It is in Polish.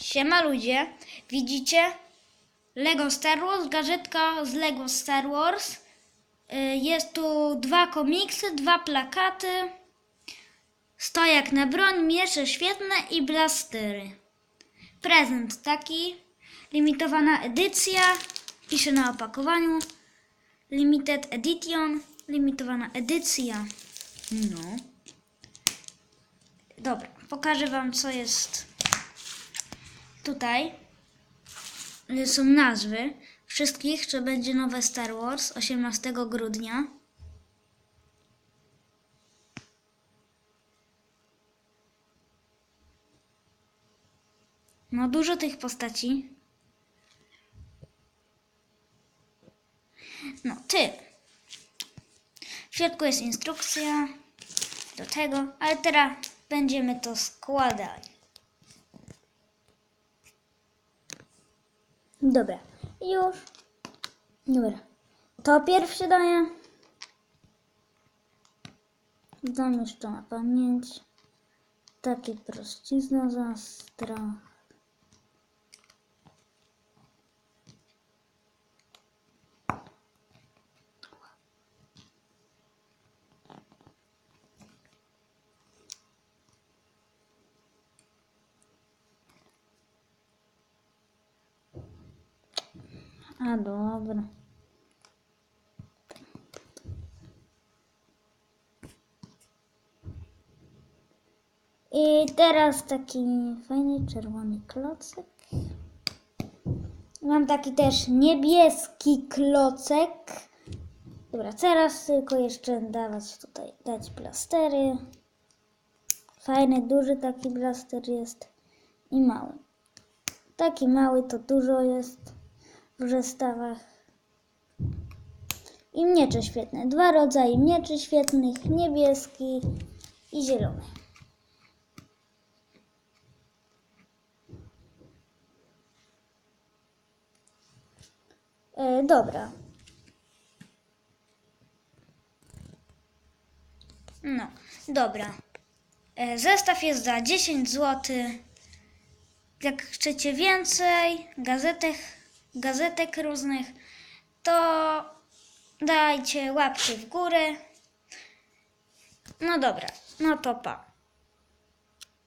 Siema ludzie, widzicie? Lego Star Wars, gadżetka z Lego Star Wars. Y, Jest tu dwa komiksy, dwa plakaty, stojak na broń, miecze świetne i blastery. Prezent taki, limitowana edycja, pisze na opakowaniu. Limited Edition, limitowana edycja. No. Dobra, pokażę Wam, co jest tutaj. Są nazwy wszystkich, co będzie nowe Star Wars 18 grudnia. No, dużo tych postaci. No, ty. W środku jest instrukcja do tego, ale teraz będziemy to składać. Dobra, już. Dobra. To pierwszy daję. Dam jeszcze na pamięć. Taki prościzna za A dobra. I teraz taki fajny czerwony klocek. Mam taki też niebieski klocek. Dobra, teraz tylko jeszcze dawać tutaj, dać blastery. Fajny, duży taki blaster jest i mały. Taki mały to dużo jest w zestawach. I miecze świetne. Dwa rodzaje mieczy świetnych, niebieski i zielony. E, dobra. No, dobra. E, zestaw jest za 10 zł. Jak chcecie więcej gazetek, gazetek różnych, to dajcie łapki w górę. No dobra, no to pa.